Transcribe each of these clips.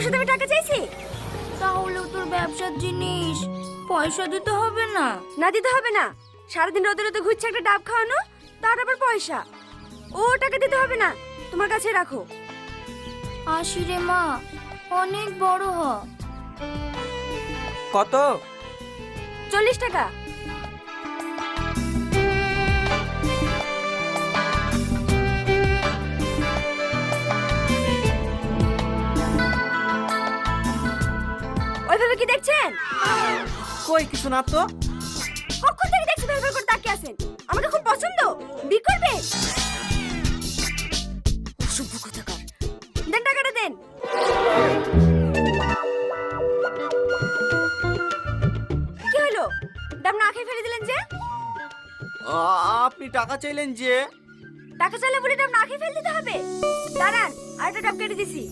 তোমার সাথে আমি টাকা চাইছি? তাহলেও তোর ব্যবসার জিনিস। পয়সা দিতে হবে না। না দিতে হবে না। সারাদিন রোদে রোদে ঘুরছে একটা ডাব খাওয়ানো তার আবার পয়সা। ও টাকা দিতে হবে না। তোমার কাছে রাখো। আসি রে মা অনেক বড় হ। কত? চল্লিশ টাকা। কি দেখছেন? কই কিছু না তো। কখন থেকে দেখছি ভেলভেল করে তাকিয়ে আছেন? আমাকে খুব পছন্দ। বিয়ে করবে অসভ্য কোথাকার। দেন টাকাটা দেন। কি হলো? ডাব না খেয়ে ফেলে দিলেন যে? আপনি টাকা চাইলেন যে। টাকা চাইলে বলে ডাব না খেয়ে ফেলে দিতে হবে। দাঁড়ান আর একটা ডাব কেটে দিছি।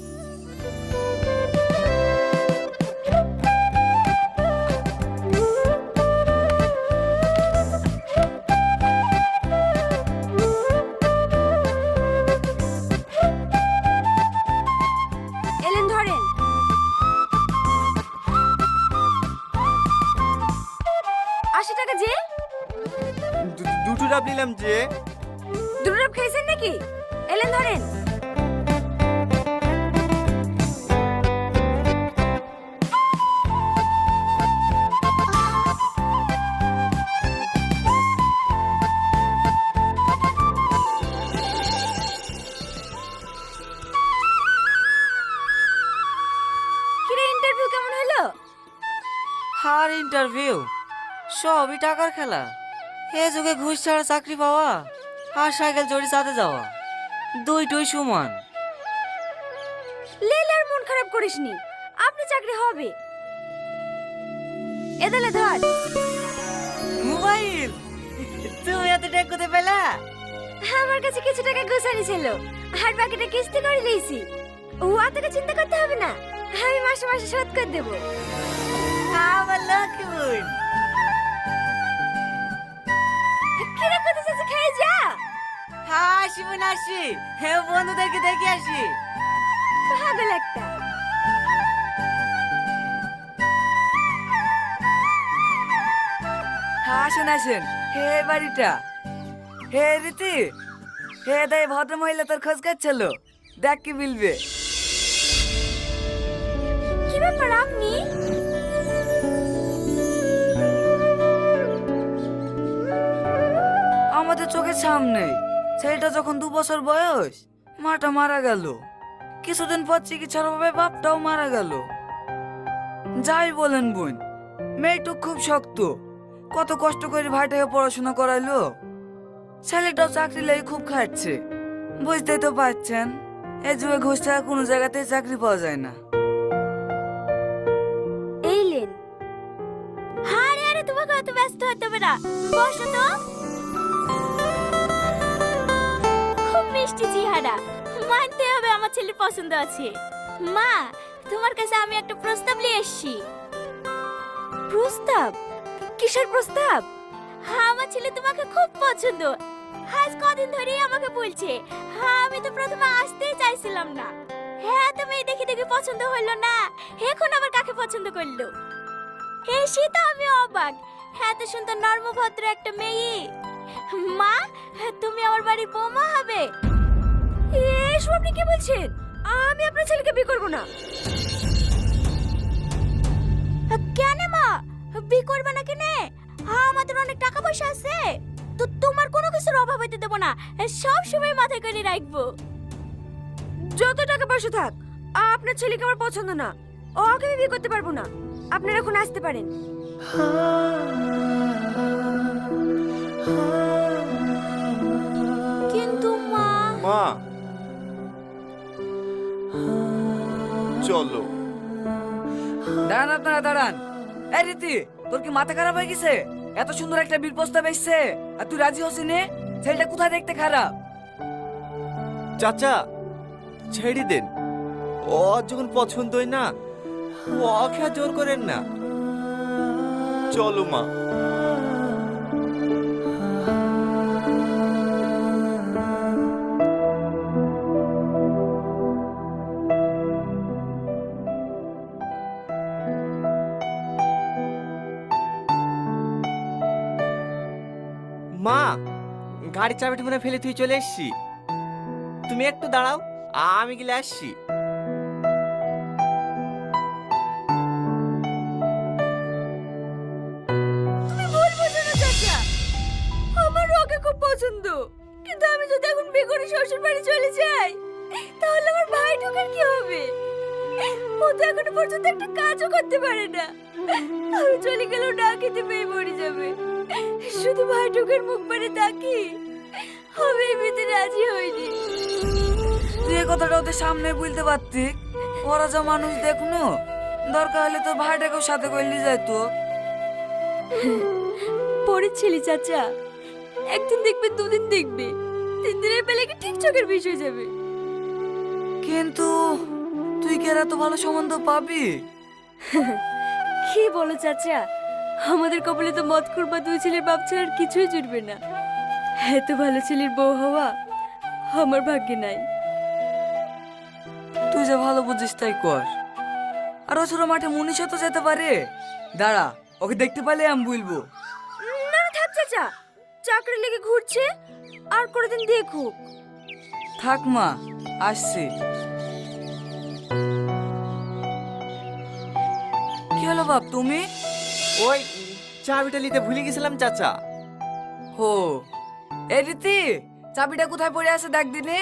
টাকার খেলা? এ যুগে ঘুষ ছাড়া চাকরি পাওয়া আর সাইকেল চড়ি চাঁদে যাওয়া। দুইটাই সমান। লেলার মন খারাপ করিসনি। আপনি চাকরি হবে। এদালে ধর। মোবাইল? তুমি এত টাকা কোথায় পেলা? আমার কাছে কিছু টাকা গোছানি ছিল। আর বাকিটা কিস্তি করে দিয়েছি। ও অতটা চিন্তা করতে হবে না। আমি মাসে মাসে শোধ করে দেবো। আমার লক্ষ্মী বোন কিরে খেয়ে যা। হাসি বোন আসি। হ্যাঁ বন্ধুদেরকে দেখে আসি। পাগল একটা। আসেন আসেন। হে বাড়িটা। হে রীতি। হে দাই ভদ্র মহিলা তোর খোঁজ কাচ্ছিল দেখ কি বিলবে। কি ব্যাপার আপনি চোখের সামনে। ছেলেটা যখন দু বছর বয়স, মাটা মারা গেল। কিছুদিন পর চিকিৎসার অভাবে বাপটাও মারা গেল। যাই বলেন বোন মেয়েটুক খুব শক্ত। কত কষ্ট করে ভাইটাকে পড়াশোনা করাইলো। ছেলেটাও চাকরি লেগে খুব খাটছে। বুঝতেই তো পারছেন এই যুগে ঘুষ ছাড়া কোনো জায়গাতেই চাকরি পাওয়া যায় না। এই আরে তোমাকে অত ব্যস্ত হতে হবে না। বসো তো। মিষ্টি চেহারা। মানতে হবে আমার ছেলে পছন্দ আছে। মা, তোমার কাছে আমি একটা প্রস্তাব নিয়ে এসেছি। প্রস্তাব? কিসের প্রস্তাব? হ্যাঁ আমার ছেলে তোমাকে খুব পছন্দ। আজ কদিন ধরেই আমাকে বলছে। হ্যাঁ আমি তো প্রথমে আসতেই চাইছিলাম না। হ্যাঁ তুমি দেখে দেখে পছন্দ হলো না। এখন আবার কাকে পছন্দ করল? এসে তো আমি অবাক। হ্যাঁ তো সুন্দর নর্মভদ্র একটা মেয়ে। মা, তুমি আমার বাড়ির বৌমা হবে? এসব আপনি কি বলছেন? আমি আপনার ছেলেকে বিয়ে করব না। কেন মা? বিয়ে করবে না? কেন আমাদের অনেক টাকা পয়সা আছে। তো তোমার কোনো কিছুর অভাব হইতে দেবো না। সব সময় মাথায় করে রাখব। যত টাকা পয়সা থাক আপনার ছেলেকে আমার পছন্দ না। ওকে আমি বিয়ে করতে পারব না। আপনারা এখন আসতে পারেন। কিন্তু মা মা চলো। দাঁড়ান আপনারা দাঁড়ান। এই রীতি তোর কি মাথা খারাপ হয়ে গেছে? এত সুন্দর একটা বীর প্রস্তাব এসছে আর তুই রাজি হসি নে? ছেলেটা কোথায় দেখতে খারাপ? চাচা ছেড়ে দেন। ও যখন পছন্দই না ওকে আর জোর করেন না। চলো মা। গাড়ির চাবিটা মনে ফেলে তুই চলে এসছি। তুমি একটু দাঁড়াও, আমি গেলে আসছি। আমার ওকে খুব পছন্দ। কিন্তু আমি যদি এখন করে শ্বশুর বাড়ি চলে যাই, তাহলে আমার ভাই ঢোকার কি হবে? ও তো এখনও পর্যন্ত একটা কাজও করতে পারে না। আমি চলে গেলেও না খেতে পেয়ে মরে যাবে। শুধু ভাই ঢোকার মুখ পারে তাকি আমি বিয়েতে রাজি হইনি। তুই এই কথাটা ওদের সামনে বলতে পারতি? ওরা যা মানুষ দেখুনো দরকার হলে তোর ভাইটাকেও সাথে করলি যাইতো পরের ছেলে চাচা একদিন দেখবে দুদিন দেখবে। তিন দিনের বেলাকে ঠিক চোখের বিষ হয়ে যাবে? কিন্তু তুই কি এরা তো ভালো সম্বন্ধ পাবি? কি বলো চাচা? আমাদের কপালে তো মদ করবা দুই ছেলের বাপ ছাড়া আর কিছুই জুটবে না। এত ভালো ছেলের বউ হওয়া আমার ভাগ্যে নাই। তুই যে ভালো বুঝিস তাই কর। আর ও ছোট মাঠে মুনিশও তো যেতে পারে। দাঁড়া ওকে দেখতে পেলে আমি বলব। না না থাক চাচা চাকরি লেগে ঘুরছে আর কোনোদিন দেখুক। থাক মা আসছি। কি হলো বাপ তুমি? ওই চাবিটা নিতে ভুলে গেছিলাম চাচা। হো এই রীতি চাবিটা কোথায় পড়ে আছে দেখ দিনে।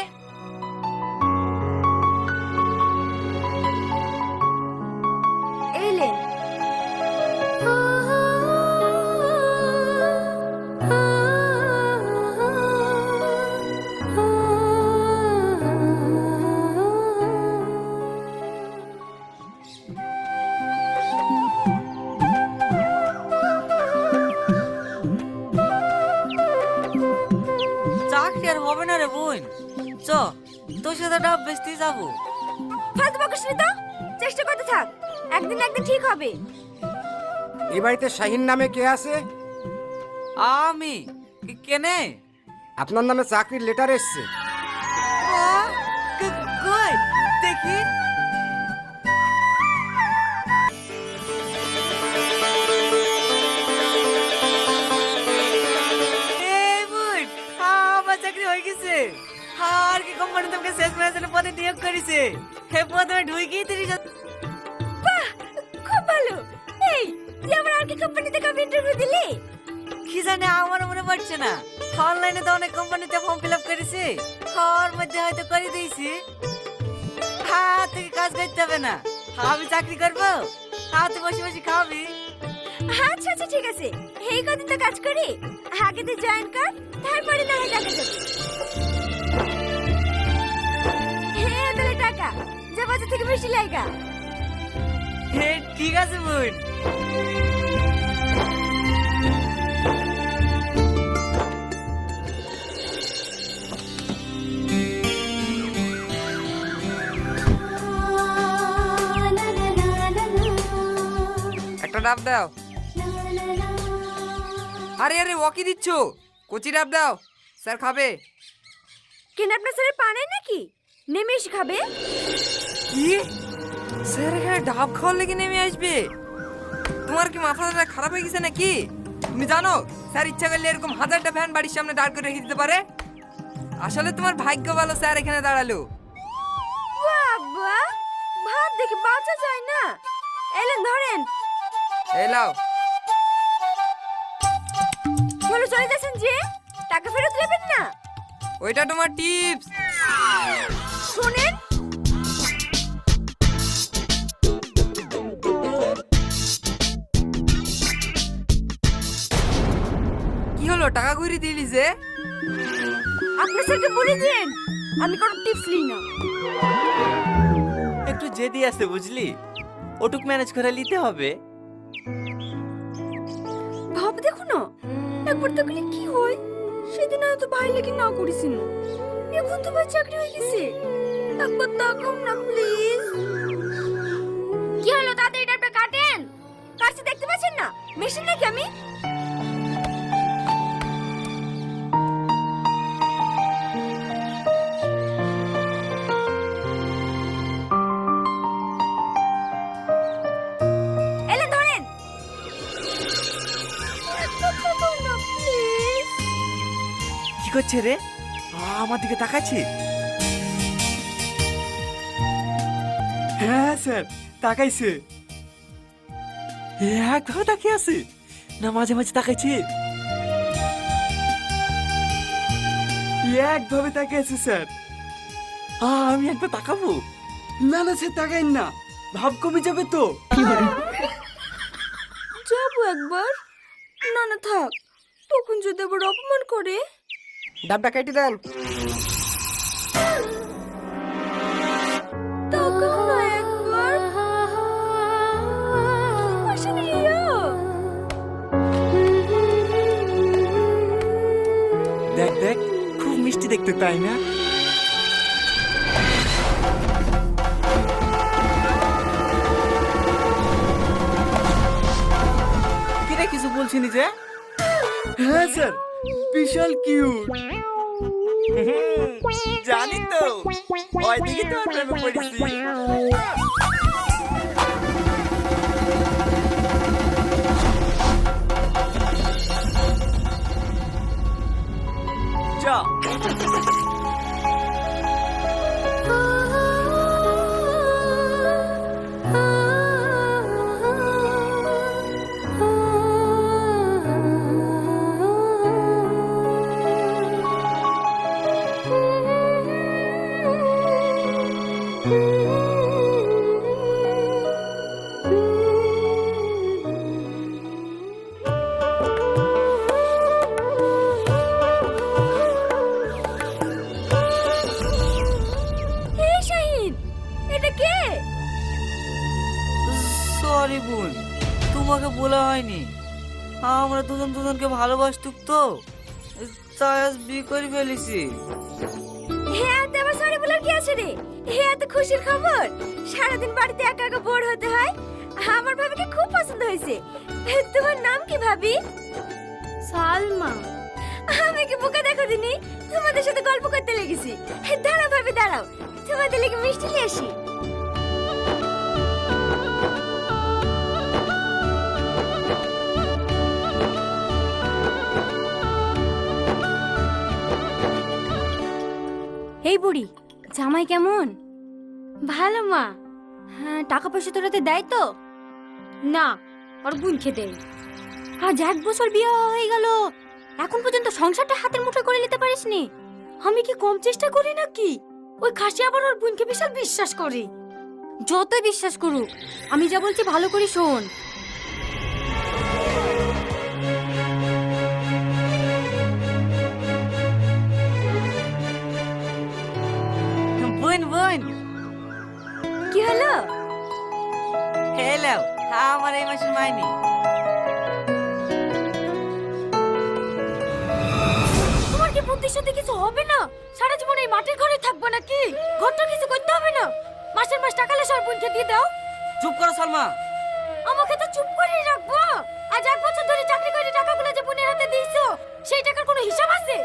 একদিন ঠিক হবে। এ বাড়িতে শাহিন নামে কে আছে? আমি। কে- কেনে আপনার নামে চাকরির লেটার এসছে। কই? দেখি। এই আমার চাকরি হয়ে গেছে। আর কি কোম্পানি তোমাকে শেষ ম্যানেজারের পদে নিয়োগ করেছে। হে প্রথমে ঢুকেই তিরিশ ভালো এই তুই আমার আর কি কোম্পানিতে কবে ইন্টারভিউ দিলি? কি জানি আমার মনে পড়ছে না। অনলাইনে তো অনেক কোম্পানিতে ফর্ম ফিল আপ করেছি। ওর মধ্যে হয়তো করে দিয়েছি। হ্যাঁ কাজ করতে হবে না। আমি চাকরি করব। হ্যাঁ তুই বসে বসে খাবি আচ্ছা আচ্ছা ঠিক আছে। এই কদিন তো কাজ করি। আগে তুই জয়েন কর তারপরে না হয় দেখা যাবে। হ্যাঁ তাহলে টাকা। যা বাজার থেকে বেশি লাগা। ঠিক আছে বোন। একটা ডাব দাও। আরে আরে ওয়াকি দিচ্ছ? কচি ডাব দাও। স্যার খাবে? কেন আপনার স্যারের পানে নাকি? নেমে এসে খাবে? কি? স্যার এখানে ডাব খাওয়ার লেগে নেমে আসবে। তোমার কি মাথাটা খারাপ হয়ে গেছে নাকি? তুমি জানো স্যার ইচ্ছা করলে এরকম হাজারটা ফ্যান বাড়ির সামনে দাঁড় করে রেখে দিতে পারে। আসলে তোমার ভাগ্য ভালো স্যার এখানে দাঁড়াল। বাবা ভাত দেখে বাঁচা যায় না। এলেন ধরেন। এলাও বলে চলে যাচ্ছেন যে? টাকা ফেরত নেবেন না? ওইটা তোমার টিপস। শুনেন টাকা ঘুরি দিলি যে। আপনার স্যারকে বলে দিন আমি কোনো টিপস নিই না। একটু জেদি আছে বুঝলি? ওটুক ম্যানেজ করে নিতে হবে। ভাব দেখো না একবার দেখলে কি হয়? সেদিন হয়তো ভাই লেগে না করেছিল এখন তো ভাই চাকরি হয়ে গেছে। একবার তাকাও না প্লিজ কি হলো তাড়াতাড়ি ডাবটা কাটেন? কাটছে দেখতে পাচ্ছেন না? মেশিন নাকি আমি? করছে রে? আমার দিকে তাকাচ্ছে হ্যাঁ স্যার তাকাইছে। একভাবে তাকিয়ে আছে। না মাঝে মাঝে তাকাইছে। একভাবে তাকিয়ে আছে স্যার। আমি একবার তাকাবো? না না সে তাকাইন না। ভাব কমে যাবে তো। যাব একবার। না না থাক। তখন যদি আবার অপমান করে? ডাবটা কেটে দেন। দেখ দেখ খুব মিষ্টি দেখতে তাই না? কিরে কিছু বলছিনি যে? হ্যাঁ স্যার। বিশাল কিউট জানি তো। ওই দিকে তো প্রেমে পড়েছি। যা। আমরা দুজন দুজনকে ভালোবাসতুক তো। তাই আজ বিয়ে করে ফেলেছি। হ্যাঁ আবার সরি বলার কি আছে রে? হ্যাঁ তো খুশির খবর? সারাদিন বাড়িতে একা একা বোর হতে হয়? আমার ভাবিকে খুব পছন্দ হয়েছে। তোমার নাম কি ভাবি? সালমা। আমি কি বোকা দেখো দিনি? তোমাদের সাথে গল্প করতে লেগেছি। দাঁড়াও ভাবি দাঁড়াও। তোমাদের লেগে মিষ্টি নিয়ে আসি। এই বুড়ি জামাই কেমন? ভালো মা। হ্যাঁ টাকা পয়সা তোরাতে দেয় তো? না ওর বোনকে দেয় আজ এক বছর বিয়ে হয়ে গেল। এখন পর্যন্ত সংসারটা হাতের মুঠো করে নিতে পারিসনি। আমি কি কম চেষ্টা করি নাকি? ওই খাসি আবার ওর বোনকে বিশাল বিশ্বাস করে। যতই বিশ্বাস করুক আমি যা বলছি ভালো করে শোন। এই মাসের মাইনি তোমার কি বুদ্ধির সাথে কিছু হবে না? সারা জীবন এই মাটির ঘরে থাকব নাকি? ঘরটা কিছু করতে হবে না? মাসের মাস টাকা লেসার বোনকে দিয়ে দাও। চুপ করো সালমা। আমাকে তো চুপ করেই রাখব। আজ এক বছর ধরে চাকরি করে টাকাগুলো যে বোনের হাতে দিয়েছ সেই টাকার কোনো হিসাব আছে?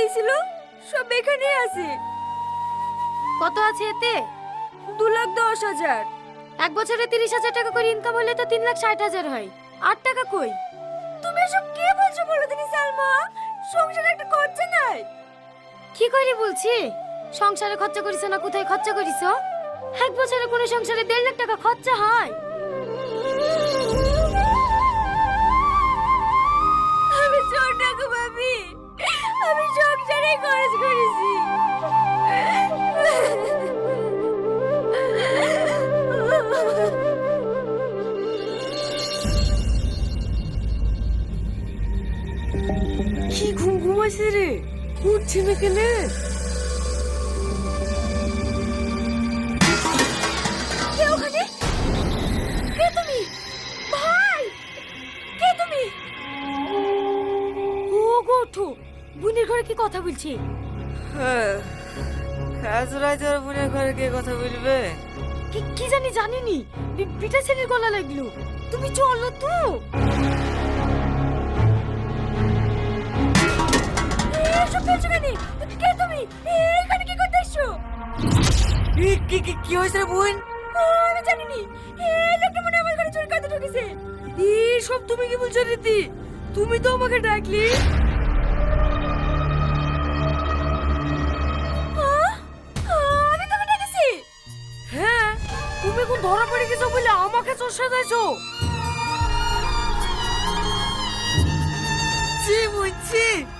দিয়েছিল? সব এখানেই আছে। কত আছে এতে? দু লাখ দশ হাজার। এক বছরে তিরিশ হাজার টাকা করে ইনকাম হলে তো তিন লাখ ষাট হাজার হয়। আট টাকা কই? তুমি এসব কে বলছো বলো দিনি সালমা? সংসারে একটা খরচা নাই। কি করে বলছি? সংসারে খরচা করিস না কোথায় খরচা করিস? এক বছরে কোনো সংসারে দেড় লাখ টাকা খরচা হয়। আমি সংসারে খরচ করেছি। কি ঘুম ঘুমাইছে রে? উঠছে না কেন? কি কথা বলছে? হ্যাঁ রাতে আর বোনের ঘরে কে কথা বলবে? কি কি জানি জানিনি। বিটা ছেলের গলা লাগল। তুমি চলো তো। এসব বলছো কেন? কে তুমি? এখানে কি করতে এসছো? কি কি কি কি হয়েছে রে বোন? আমি জানিনি। এই লোকটা মনে আমার ঘরে চুরি করতে ঢুকেছে। এই সব তুমি কি বলছো রীতি? তুমি তো আমাকে ডাকলি। আমাকে চর্ষা দিয়েছ ছি বুঝছি তুই